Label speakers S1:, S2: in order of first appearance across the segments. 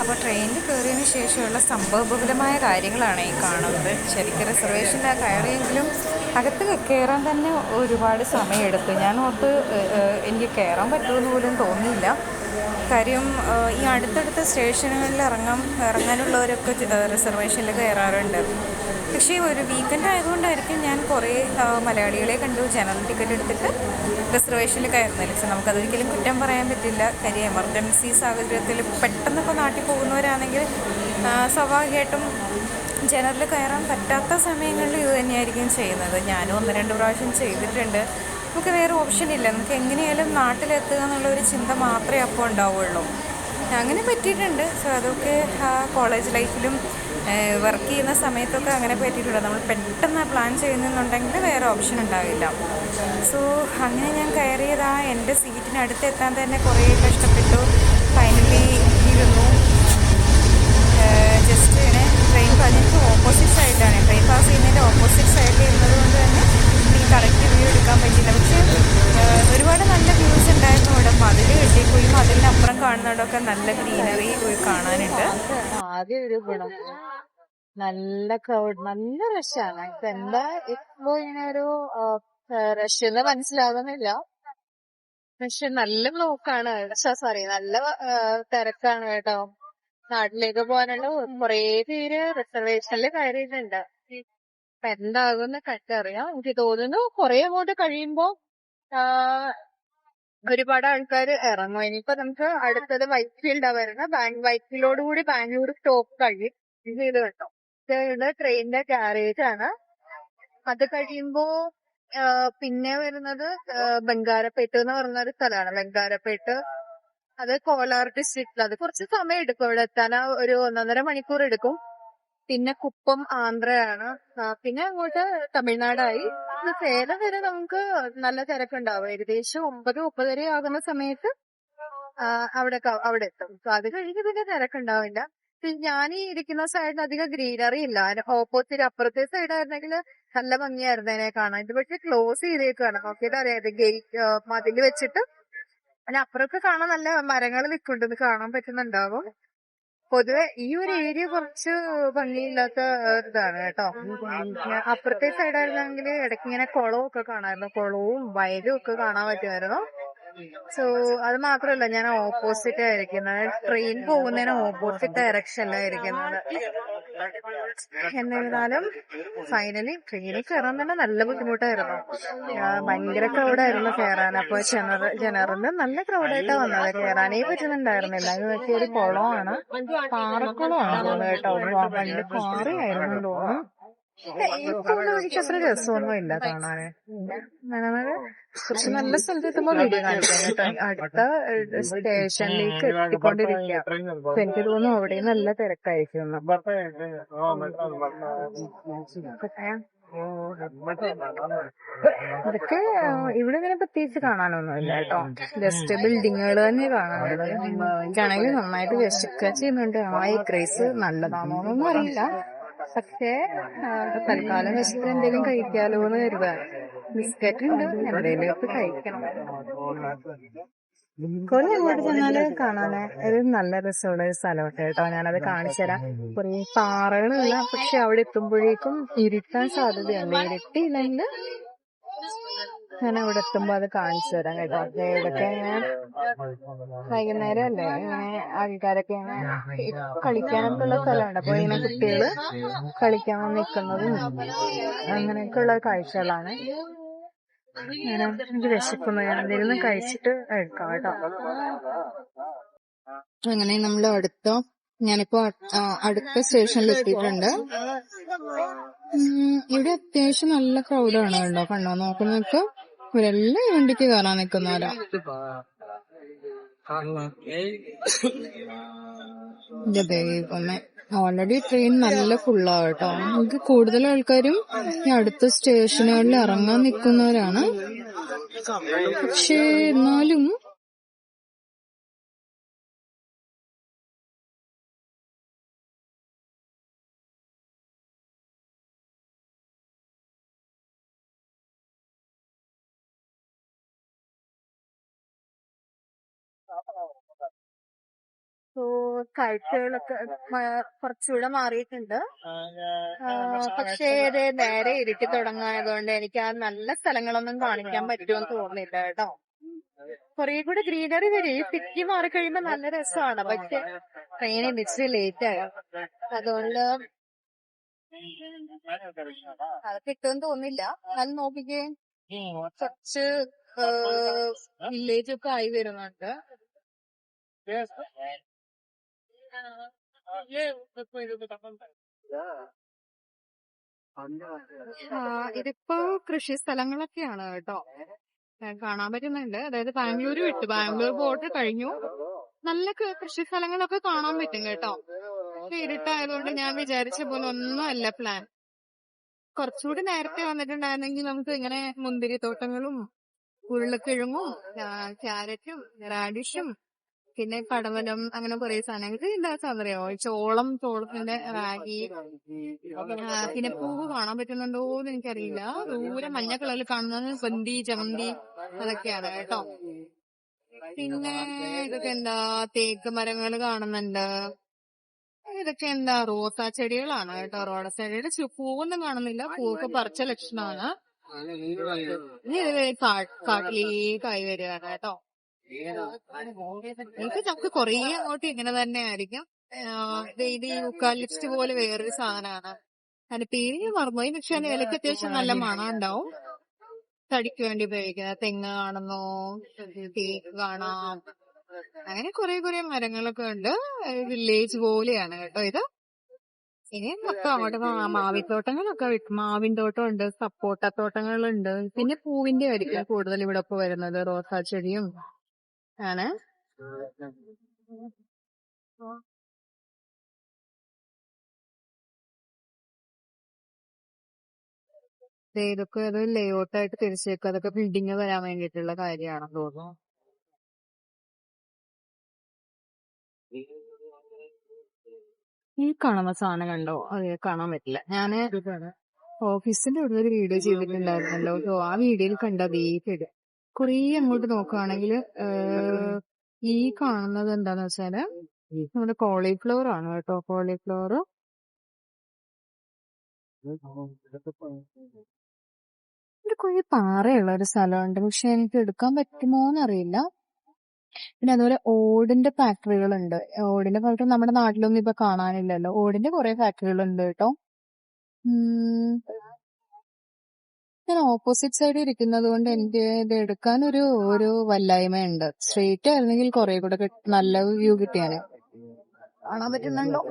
S1: അപ്പോൾ ട്രെയിനിൽ കയറിയതിന് ശേഷമുള്ള സംഭവബഹുലമായ കാര്യങ്ങളാണ് ഈ കാണുന്നത്. ശരിക്കും റിസർവേഷനിൽ കയറിയെങ്കിലും അകത്ത് കയറാൻ തന്നെ ഒരുപാട് സമയമെടുത്തു. ഞാൻ ഓർത്ത് എനിക്ക് കയറാൻ പറ്റുമെന്ന് പോലും തോന്നിയില്ല. കാര്യം ഈ അടുത്തടുത്ത സ്റ്റേഷനുകളിൽ ഇറങ്ങാൻ ഇറങ്ങാനുള്ളവരൊക്കെ റിസർവേഷനിൽ കയറാറുണ്ട്. പക്ഷേ ഒരു വീക്കെൻഡ് ആയതുകൊണ്ടായിരിക്കും ഞാൻ കുറേ മലയാളികളെ കണ്ടു ജനറൽ ടിക്കറ്റ് എടുത്തിട്ട് റിസർവേഷനിൽ കയറുന്നില്ല പക്ഷെ നമുക്കതൊരിക്കലും കുറ്റം പറയാൻ പറ്റില്ല. കാര്യം എമർജൻസി സാഹചര്യത്തിൽ പെട്ടെന്ന് ഇപ്പോൾ നാട്ടിൽ പോകുന്നവരാണെങ്കിൽ സ്വാഭാവികമായിട്ടും ജനറൽ കയറാൻ പറ്റാത്ത സമയങ്ങളിൽ ഇത് തന്നെയായിരിക്കും ചെയ്യുന്നത്. ഞാനും ഒന്ന് രണ്ട് പ്രാവശ്യം ചെയ്തിട്ടുണ്ട്. നമുക്ക് വേറെ ഓപ്ഷൻ ഇല്ല. നമുക്ക് എങ്ങനെയായാലും നാട്ടിലെത്തുക എന്നുള്ള ഒരു ചിന്ത മാത്രമേ അപ്പോൾ ഉണ്ടാവുള്ളൂ. അങ്ങനെ പറ്റിയിട്ടുണ്ട്. സോ അതൊക്കെ കോളേജ് ലൈഫിലും വർക്ക് ചെയ്യുന്ന സമയത്തൊക്കെ അങ്ങനെ പറ്റിയിട്ടുണ്ട്. നമ്മൾ പെട്ടെന്ന് പ്ലാൻ ചെയ്യുന്നുണ്ടെങ്കിൽ വേറെ ഓപ്ഷൻ ഉണ്ടാവില്ല. സോ അങ്ങനെ ഞാൻ കയറിയത്. എന്റെ സീറ്റിനടുത്ത് എത്താൻ തന്നെ കുറേ കഷ്ടപ്പെട്ടു. ഫൈനലി ഇരുന്നു. ജസ്റ്റ് ഇങ്ങനെ ട്രെയിൻ പതിനെട്ട് ഓപ്പോസിറ്റ് സൈഡിലാണ് ട്രെയിൻ പാസ് ചെയ്യുന്നതിന്റെ ഓപ്പോസിറ്റ് സൈഡിൽ ഇരുന്നത് കൊണ്ട് തന്നെ കറക്റ്റ് വ്യൂ എടുക്കാൻ പറ്റില്ല പക്ഷേ ഒരുപാട് നല്ല വ്യൂസ് ഉണ്ടായിരുന്നു ഇവിടെ. മതിൽ കെട്ടിപ്പോയി മതിലിനപ്പുറം കാണുന്നവിടെയൊക്കെ നല്ല ഗ്രീനറി പോയി കാണാനുണ്ട്.
S2: ആദ്യം ഒരു നല്ല ക്രൗഡ് നല്ല റഷാണ് എന്താ ഇപ്പോ ഇങ്ങനെ ഒരു റഷ് എന്ന് മനസ്സിലാകുന്നില്ല പക്ഷെ നല്ല ബ്ലോക്കാണ് സോറി നല്ല തിരക്കാണ് കേട്ടോ. നാട്ടിലേക്ക് പോകാനുള്ള കുറേ പേര് റിസർവേഷനിൽ കയറിയിട്ടുണ്ട്. അപ്പൊ എന്താകുമെന്ന് കണ്ടറിയാം. എനിക്ക് തോന്നുന്നു കുറെ അങ്ങോട്ട് കഴിയുമ്പോ ഒരുപാട് ആൾക്കാർ ഇറങ്ങും ഇനിയിപ്പോ നമുക്ക് അടുത്തത് വൈറ്റ് ഫീൽഡാ വരുന്നത്. ബാങ്ക് വൈറ്റ്ഫീൽഡോട് കൂടി ബാംഗ്ലൂർ സ്റ്റോപ്പ് കഴിയും ഇത് ഇത് കേട്ടോ. ഇത് ട്രെയിനിന്റെ ഗാരേജ് ആണ് അത് കഴിയുമ്പോ പിന്നെ വരുന്നത് ബംഗാരപ്പേട്ട് എന്ന് പറയുന്ന ഒരു സ്ഥലമാണ് ബംഗാരപ്പേട്ട് അത് കോലാർ ഡിസ്ട്രിക്റ്റിൽ അത് കുറച്ച് സമയം എടുക്കും. ഇവിടെ എത്താൻ ഒരു ഒന്നൊന്നര മണിക്കൂർ എടുക്കും. പിന്നെ കുപ്പം ആന്ധ്രയാണ്. പിന്നെ അങ്ങോട്ട് തമിഴ്നാടായി. സേലം വരെ നമുക്ക് നല്ല തിരക്കുണ്ടാവും. ഏകദേശം ഒമ്പത് മുപ്പതര ആകുന്ന സമയത്ത് അവിടെ അവിടെ എത്തും. അത് കഴിഞ്ഞ് പിന്നെ തിരക്കുണ്ടാവില്ല. ഞാൻ ഈ ഇരിക്കുന്ന സൈഡിൽ അധികം ഗ്രീനറി ഇല്ല. ഓപ്പോസിറ്റ് അപ്പുറത്തെ സൈഡ് ആയിരുന്നെങ്കിൽ നല്ല ഭംഗിയായിരുന്നു അതിനെ കാണാൻ. ഇത് പക്ഷെ ക്ലോസ് ചെയ്തേക്കാണ് നോക്കിയത് അറിയാതെ ഗേറ്റ് മതിൽ വെച്ചിട്ട്. അതിന് അപ്പുറമൊക്കെ കാണാൻ നല്ല മരങ്ങൾ നിൽക്കുന്നുണ്ട് കാണാൻ പറ്റുന്നുണ്ടാവും. പൊതുവെ ഈ ഒരു ഏരിയ കുറച്ച് ഭംഗിയില്ലാത്ത ഇതാണ് കേട്ടോ. അപ്പുറത്തെ സൈഡായിരുന്നെങ്കിൽ ഇടയ്ക്ക് ഇങ്ങനെ കുളവും ഒക്കെ കാണാമായിരുന്നു. കുളവും വയലും ഒക്കെ കാണാൻ പറ്റുമായിരുന്നു. സോ അത് മാത്രമല്ല ഞാൻ ഓപ്പോസിറ്റ് ആയിരിക്കുന്നത്. ട്രെയിൻ പോകുന്നതിന് ഓപ്പോസിറ്റ് ഡയറക്ഷനിലായിരിക്കുന്നത് എന്നിരുന്നാലും ഫൈനലി ട്രെയിനിൽ കയറാൻ തന്നെ നല്ല ബുദ്ധിമുട്ടായിരുന്നു. ഭയങ്കര ക്രൗഡായിരുന്നു കയറാൻ. അപ്പൊ ജനറൽ ജനറലിൽ നല്ല ക്രൗഡായിട്ടാ വന്നത്. കയറാനേ പറ്റുന്നുണ്ടായിരുന്നില്ല. അത് വെച്ചാൽ ഒരു കുളമാണ്. പാറക്കുളമാണ് കേട്ടോ. പണ്ട് പാറയായിരുന്നു തോന്നുന്നു. ഇപ്പൊ എനിക്ക് അത്ര രസമൊന്നും ഇല്ല കാണാന്. കുറച്ച് നല്ല സ്ഥലത്ത് എത്തുമ്പോ വീഡിയോ കാണിക്കാം. അടുത്ത സ്റ്റേഷനിലേക്ക് എത്തിക്കൊണ്ടിരിക്കുക എനിക്ക് തോന്നുന്നു അവിടെ നല്ല തിരക്കായിരിക്കും. അതൊക്കെ ഇവിടെ ഇങ്ങനെ പ്രത്യേകിച്ച് കാണാനൊന്നുമില്ല കേട്ടോ. ജസ്റ്റ് ബിൽഡിങ്ങുകൾ തന്നെ കാണാനുള്ളത് എനിക്കാണെങ്കിൽ നന്നായിട്ട് വിശക്കുക ചെയ്യുന്നുണ്ട്. ആ ഈ ക്രേസ് നല്ലതാണോന്നൊന്നും അറിയില്ല. പക്ഷേ തൽക്കാലം വെച്ചിട്ട് എന്തെങ്കിലും കഴിക്കാലോ എന്ന് കരുതാ ബിസ്ക്കറ്റ് ഉണ്ട് എന്തെങ്കിലും കഴിക്കണം. കുറെ അങ്ങോട്ട് ചെന്നാൽ കാണാന് ഒരു നല്ല രസമുള്ള ഒരു സ്ഥലമുണ്ട് കേട്ടോ. ഞാനത് കാണിച്ചു തരാം. കുറെ പാറകളുള്ള പക്ഷെ അവിടെ എത്തുമ്പോഴേക്കും ഇരുട്ടാൻ സാധ്യതയുണ്ട്. ഇരുട്ടില്ലെങ്കിൽ ഞാൻ അവിടെ എത്തുമ്പോ അത് കാണിച്ചു തരാം കേട്ടോ. ദേ ഇവിടൊക്കെ ഇങ്ങനെ വൈകുന്നേരം അല്ലേ? ഇങ്ങനെ ആൾക്കാരൊക്കെ കളിക്കാനൊക്കെ ഉള്ള സ്ഥലമുണ്ട്. അപ്പൊ ഇങ്ങനെ കുട്ടികൾ കളിക്കാൻ നിക്കുന്നതും അങ്ങനെയൊക്കെ ഉള്ള കാഴ്ചകളാണ്. ഞാൻ എനിക്ക് വിശക്കുന്നു. ഞാൻ എന്തെങ്കിലും കഴിച്ചിട്ട് എടുക്കാം കേട്ടോ. അങ്ങനെ നമ്മൾ അടുത്തോ ഞാനിപ്പോ അടുത്ത സ്റ്റേഷനിൽ എത്തിയിട്ടുണ്ട്. ഇവിടെ അത്യാവശ്യം നല്ല ക്രൗഡാണ് കേട്ടോ കണ്ടോ? നോക്കുന്നൊക്കെ ഇവരെല്ലാം വണ്ടിക്ക് കയറാൻ നിൽക്കുന്നവരാ ദൈവമേ ഓൾറെഡി ട്രെയിൻ നല്ല ഫുള്ളാ കേട്ടോ. നമുക്ക് കൂടുതൽ ആൾക്കാരും ഈ അടുത്ത സ്റ്റേഷനുകളിൽ ഇറങ്ങാൻ നിൽക്കുന്നവരാണ് പക്ഷേ എന്നാലും കാഴ്ചകളൊക്കെ കുറച്ചുകൂടെ മാറിയിട്ടുണ്ട്. പക്ഷേ ഇത് നേരെ ഇരുട്ടി തുടങ്ങായതുകൊണ്ട് എനിക്ക് ആ നല്ല സ്ഥലങ്ങളൊന്നും കാണിക്കാൻ പറ്റുമെന്ന് തോന്നുന്നില്ല കേട്ടോ. കുറെ കൂടെ ഗ്രീനറി വരും. ഈ സിറ്റി മാറി കഴിയുമ്പോ നല്ല രസമാണ് പക്ഷെ ട്രെയിൻ ഇച്ചിരി ലേറ്റ് ആയോ. അതുകൊണ്ട് അത് കിട്ടുമെന്ന് തോന്നില്ല എന്നാലും നോക്കിക്കേ കുറച്ച് വില്ലേജ് ഒക്കെ ആയി വരുന്നുണ്ട്. ഇതിപ്പോ കൃഷി സ്ഥലങ്ങളൊക്കെയാണ് കേട്ടോ. കാണാൻ പറ്റുന്നുണ്ട്. അതായത് ബാംഗ്ലൂർ വിട്ടു. ബാംഗ്ലൂർ പോട്ട് കഴിഞ്ഞു. നല്ല കൃഷി സ്ഥലങ്ങളൊക്കെ കാണാൻ പറ്റും കേട്ടോ. ഇരുട്ടായതുകൊണ്ട് ഞാൻ വിചാരിച്ച പോലെ ഒന്നും അല്ല പ്ലാൻ. കുറച്ചുകൂടി നേരത്തെ വന്നിട്ടുണ്ടായിരുന്നെങ്കിൽ നമുക്ക് ഇങ്ങനെ മുന്തിരിത്തോട്ടങ്ങളും ഉരുളക്കിഴങ്ങും ക്യാരറ്റും റാഡിഷും പിന്നെ പടവലം അങ്ങനെ കുറെ സാധനങ്ങൾ. ഇത് എന്താ അറിയോ ചോളം ചോളത്തിന്റെ റാഗി പിന്നെ പൂവ് കാണാൻ പറ്റുന്നുണ്ടോ എന്ന് എനിക്കറിയില്ല. ദൂരെ മഞ്ഞ കളറിൽ കാണുന്നത് ബന്തി ജമന്തി അതൊക്കെയാണ് കേട്ടോ. പിന്നെ ഇതൊക്കെ എന്താ തേക്ക് മരങ്ങൾ കാണുന്നുണ്ട്. ഇതൊക്കെ എന്താ റോസാ ചെടികളാണ് കേട്ടോ. റോഡ ചെടിയുടെ പൂവൊന്നും കാണുന്നില്ല. പൂവൊക്കെ പറിച്ച ലക്ഷണമാണ്. ഇനി ഇത് കാ- കാട്ടിലേക്കായി വരികയാണ് കേട്ടോ. എനിക്ക് നമുക്ക് കൊറേ അങ്ങോട്ട് ഇങ്ങനെ തന്നെ ആയിരിക്കും. ഡെയിലി യുക്കാലിപ്സ്റ്റ് പോലെ വേറൊരു സാധനമാണ് അതിന്റെ പേര് മറന്നുപോയി. പക്ഷെ അതിന് വിലക്ക് അത്യാവശ്യം നല്ല മണം ഉണ്ടാവും. തടിക്ക് വേണ്ടി ഉപയോഗിക്കുന്ന തെങ്ങ് കാണുന്നു തേക്ക് കാണാം അങ്ങനെ കുറെ കുറെ മരങ്ങളൊക്കെ ഉണ്ട്. വില്ലേജ് പോലെയാണ് കേട്ടോ ഇത്. ഇനി മൊത്തം അങ്ങോട്ട് മാവിത്തോട്ടങ്ങളൊക്കെ വിട്ട് മാവിൻ തോട്ടം ഉണ്ട് സപ്പോട്ട തോട്ടങ്ങളുണ്ട്. പിന്നെ പൂവിന്റെ ആയിരിക്കും കൂടുതൽ ഇവിടെ ഇപ്പൊ വരുന്നത്. റോസാ ചെടിയും ആണ്. ഇതൊക്കെ ഒരു ലേഔട്ട് ആയിട്ട് തിരിച്ചേക്കും. അതൊക്കെ ബിൽഡിങ് വരാൻ വേണ്ടിയിട്ടുള്ള കാര്യമാണെന്ന് തോന്നുന്നു. ഈ കാണുന്ന സാധനം കണ്ടോ? അത് കാണാൻ പറ്റില്ല. ഞാൻ ഓഫീസിന്റെ അവിടെ ഒരു വീഡിയോ ചെയ്തിട്ടുണ്ടായിരുന്നല്ലോ. ആ വീഡിയോയിൽ കണ്ടത് ഈ ചെടി കുറേ അങ്ങോട്ട് നോക്കുകയാണെങ്കിൽ ഈ കാണുന്നത് എന്താന്ന് വെച്ചാൽ നമ്മുടെ കോളിഫ്ലവർ ആണ് കേട്ടോ കോളിഫ്ലവർ ഇത് കുറെ പാറയുള്ള ഒരു സ്ഥലമുണ്ട്. പക്ഷെ എനിക്ക് എടുക്കാൻ പറ്റുമോന്ന് അറിയില്ല. പിന്നെ അതുപോലെ ഓടിന്റെ ഫാക്ടറികളുണ്ട് ഓടിന്റെ ഫാക്ടറി നമ്മുടെ നാട്ടിലൊന്നും ഇപ്പൊ കാണാനില്ലല്ലോ. ഓടിന്റെ കുറെ ഫാക്ടറികളുണ്ട് കേട്ടോ. ഞാൻ ഓപ്പോസിറ്റ് സൈഡിൽ ഇരിക്കുന്നത് കൊണ്ട് എനിക്ക് ഇത് എടുക്കാൻ ഒരു ഒരു വല്ലായ്മയുണ്ട്. സ്ട്രേറ്റ് ആയിരുന്നെങ്കിൽ കുറെ കൂടെ നല്ല വ്യൂ കിട്ടിയാനെ. കാണാൻ പറ്റുന്നുണ്ടോ?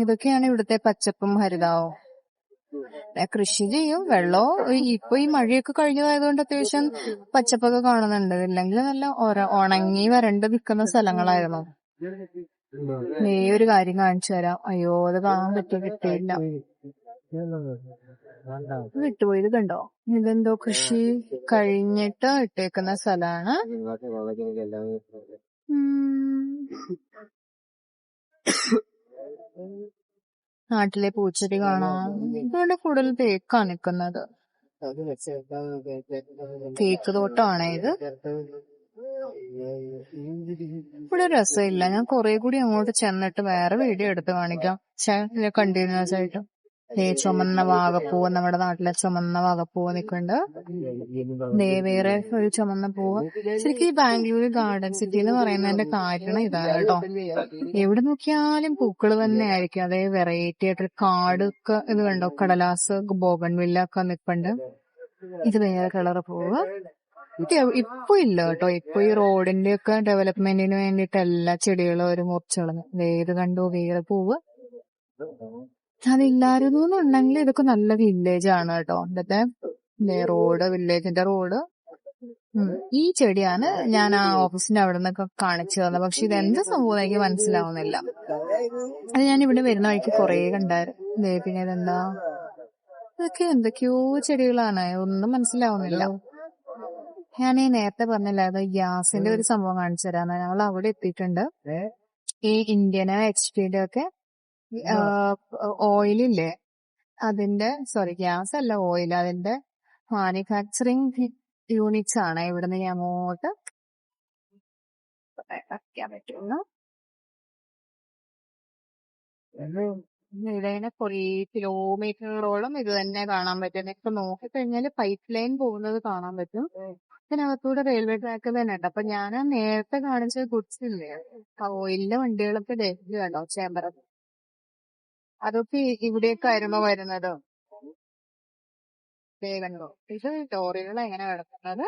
S2: ഇതൊക്കെയാണ് ഇവിടുത്തെ പച്ചപ്പും ഹരിതാവും. കൃഷി ചെയ്യും വെള്ളവും ഈ- ഇപ്പൊ ഈ മഴയൊക്കെ കഴിഞ്ഞതായതുകൊണ്ട് അത്യാവശ്യം പച്ചപ്പൊക്കെ കാണുന്നുണ്ട്. ഇല്ലെങ്കിൽ നല്ല ഉണങ്ങി വരണ്ട് നിൽക്കുന്ന സ്ഥലങ്ങളായിരുന്നു. നീ ഒരു കാര്യം കാണിച്ചു തരാം. അയ്യോ അത് കാണാൻ പറ്റി കിട്ടിയില്ല. വിട്ടുപോയത് വിട്ടുപോയി ഇത് കണ്ടോ? ഇതെന്തോ കൃഷി കഴിഞ്ഞിട്ട് ഇട്ടേക്കുന്ന സ്ഥലാണ് നാട്ടിലെ പൂച്ചെടി കാണാം. ഇവിടെ കൂടുതൽ തേക്കാ നിക്കുന്നത്. തേക്ക് തോട്ടമാണേ ഇത്. ഇവിടെ രസമില്ല. ഞാൻ കുറെ കൂടി അങ്ങോട്ട് ചെന്നിട്ട് വേറെ വീഡിയോ എടുത്ത് കാണിക്കാം. കണ്ടിന്യൂസ് ആയിട്ട്. ദേ ചുമന്ന വാകപ്പൂവ് നമ്മുടെ നാട്ടിലെ ചുമന്ന വാകപ്പൂവ് നിൽക്കുന്നുണ്ട് വേറെ ഒരു ചുമന്ന പൂവ്. ശരിക്കും ഈ ബാംഗ്ലൂർ ഗാർഡൻ സിറ്റി എന്ന് പറയുന്നതിന്റെ കാരണം ഇതാണ് കേട്ടോ. എവിടെ നോക്കിയാലും പൂക്കൾ തന്നെ ആയിരിക്കും അതേ വെറൈറ്റി ആയിട്ട് കാടൊക്കെ ഇത് കണ്ടോ? കടലാസ് ബോഗൺവില്ല ഒക്കെ നിൽപ്പുണ്ട് ഇത് വേറെ കളർ പൂവ്. എവ്- ഇപ്പൊ ഇല്ല കേട്ടോ. ഇപ്പൊ ഈ റോഡിന്റെ ഒക്കെ ഡെവലപ്മെന്റിന് വേണ്ടിട്ട് എല്ലാ ചെടികളും അവർ മുറിച്ചു കളഞ്ഞു ദേ ഇത് കണ്ടു വേറെ പൂവ്. അതില്ലായിരുന്നു എന്നുണ്ടെങ്കിൽ ഇതൊക്കെ നല്ല വില്ലേജ് ആണ് കേട്ടോ. ഇന്നത്തെ റോഡ് വില്ലേജിന്റെ റോഡ് ഈ ചെടിയാണ് ഞാൻ ആ ഓഫീസിന്റെ അവിടെ നിന്നൊക്കെ കാണിച്ചു തന്നത്. പക്ഷെ ഇത് എന്ത് സംഭവം എനിക്ക് മനസ്സിലാവുന്നില്ല. അത് ഞാൻ ഇവിടെ വരുന്ന വഴിക്ക് കൊറേ കണ്ടായിരുന്നു. പിന്നെ ഇതെന്താ? ഇതൊക്കെ എന്തൊക്കെയോ ചെടികളാണ്. ഒന്നും മനസ്സിലാവുന്നില്ല. ഞാൻ ഈ നേരത്തെ പറഞ്ഞില്ല അത് ഗ്യാസിന്റെ ഒരു സംഭവം കാണിച്ചു തരാന്ന്. ഞങ്ങൾ അവിടെ എത്തിയിട്ടുണ്ട്. ഈ ഇന്ത്യന് എച്ച് പിയുടെ ഒക്കെ ഓയിലില്ലേ? അതിന്റെ സോറി ഗ്യാസ് അല്ല ഓയിൽ. അതിന്റെ മാനുഫാക്ചറിങ് യൂണിറ്റ്സ് ആണ് ഇവിടുന്ന് ഞാൻ അങ്ങോട്ട് വയ്ക്കാൻ പറ്റുമെന്ന് ഇവിടെ കുറേ കിലോമീറ്ററുകളോളം ഇത് തന്നെ കാണാൻ പറ്റും. ഇപ്പൊ നോക്കിക്കഴിഞ്ഞാൽ പൈപ്പ് ലൈൻ പോകുന്നത് കാണാൻ പറ്റും. ഇതിനകത്തൂടെ റെയിൽവേ ട്രാക്ക് തന്നെ ഉണ്ട്. അപ്പൊ ഞാൻ നേരത്തെ കാണിച്ച ഗുഡ്സ് ഇല്ലേ? ഓയിലിന്റെ വണ്ടികളൊക്കെ ഇത് കണ്ടോ? ചേമ്പറ. അതൊക്കെ ഇവിടെയൊക്കെ ഇവിടേക്കായിരുന്നു വരുന്നത്. കണ്ടോ? ഇത് ലോറികൾ എങ്ങനെ കിടക്കുന്നത്.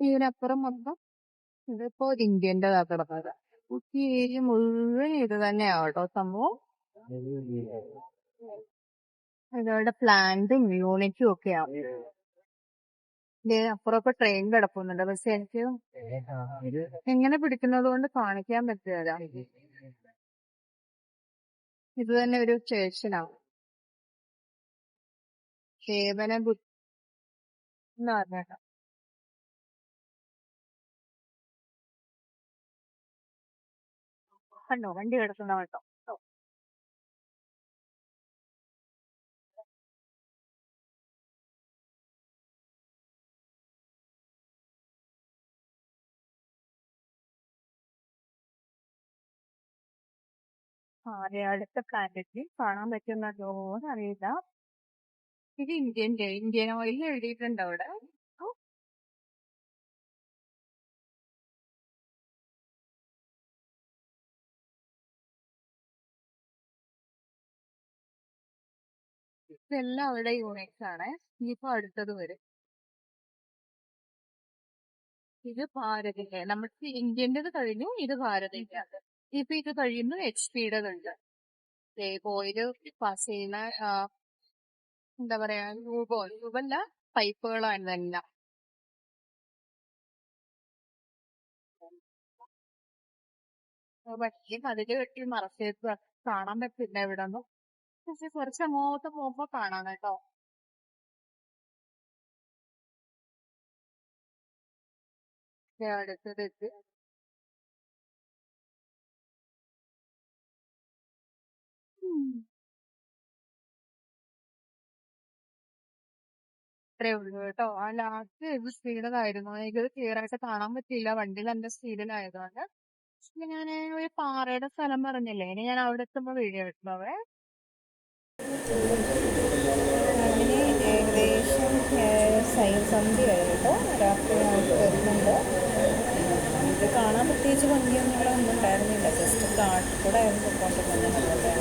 S2: ഇതിനപ്പുറം മൊത്തം ഇതിപ്പോ ഇന്ത്യന്റെതാ കിടക്കുന്നത് ഈ ഏരിയ മുഴുവൻ ഇത് തന്നെയാ കേട്ടോ സംഭവം. ഇതോടെ പ്ലാന്റും യൂണിറ്റും ഒക്കെയാണ് അപ്പുറമൊക്കെ ട്രെയിൻ കിടക്കുന്നുണ്ട് പക്ഷെ എനിക്ക് എങ്ങനെ പിടിക്കുന്നത് കൊണ്ട് കാണിക്കാൻ പറ്റില്ല. ഇത് തന്നെ ഒരു സ്റ്റേഷനാണ് സേവന ബുദ്ധി എന്ന് പറഞ്ഞേക്കാം. കണ്ടോ? വണ്ടി കിടക്കുന്ന കേട്ടോ ആരെ അടുത്ത പ്ലാനറ്റിൽ കാണാൻ പറ്റുന്നതോ അറിയില്ല. ഇത് ഇന്ത്യന്റെ ഇന്ത്യൻ ഓയിൽ എഴുതിയിട്ടുണ്ട് അവിടെ. ഇതെല്ലാം അവിടെ യൂണിറ്റ്സ് ആണ്. ഇനിയിപ്പോ അടുത്തത് വരും. ഇത് ഭാരതിന്റെ നമ്മൾ ഇന്ത്യന്റെത് കഴിഞ്ഞു ഇത് ഭാരതിന്റെ ഇപ്പൊ ഇത് പിയുടെ ഉണ്ട് ഓയിൽ പാസ് ചെയ്യുന്ന എന്താ പറയാ രൂപോ രൂപല്ല പൈപ്പുകളാണ് ഇതെല്ലാം പക്ഷേ അതിൽ കെട്ടി മറച്ചേക്ക് കാണാൻ പറ്റില്ല ഇവിടെ ഒന്നും പക്ഷെ കുറച്ച് അങ്ങോട്ട് പോകുമ്പോ കാണാം കേട്ടോ. അടുത്തത് ഇത്രേ ഉള്ളൂ കേട്ടോ. ആ ലാസ്റ്റ് ഏത് സ്പീഡിലായിരുന്നു എനിക്ക് ക്ലിയർ ആയിട്ട് കാണാൻ പറ്റിയില്ല. വണ്ടി നല്ല സ്പീഡിലായതുകൊണ്ട് പിന്നെ ഞാൻ ഒരു പാറയുടെ സ്ഥലം പറഞ്ഞില്ലേ? ഇനി ഞാൻ അവിടെ എത്തുമ്പോ വീഡിയോ
S1: അങ്ങനെ ഏകദേശം ഇത് കാണാൻ പ്രത്യേകിച്ച് ഭംഗിയൊന്നും ഒന്നും ഉണ്ടായിരുന്നില്ല. ജസ്റ്റ് കാട്ടിൽ കൂടെ ആയിരുന്നു പൊക്കോണ്ടിരുന്നത്.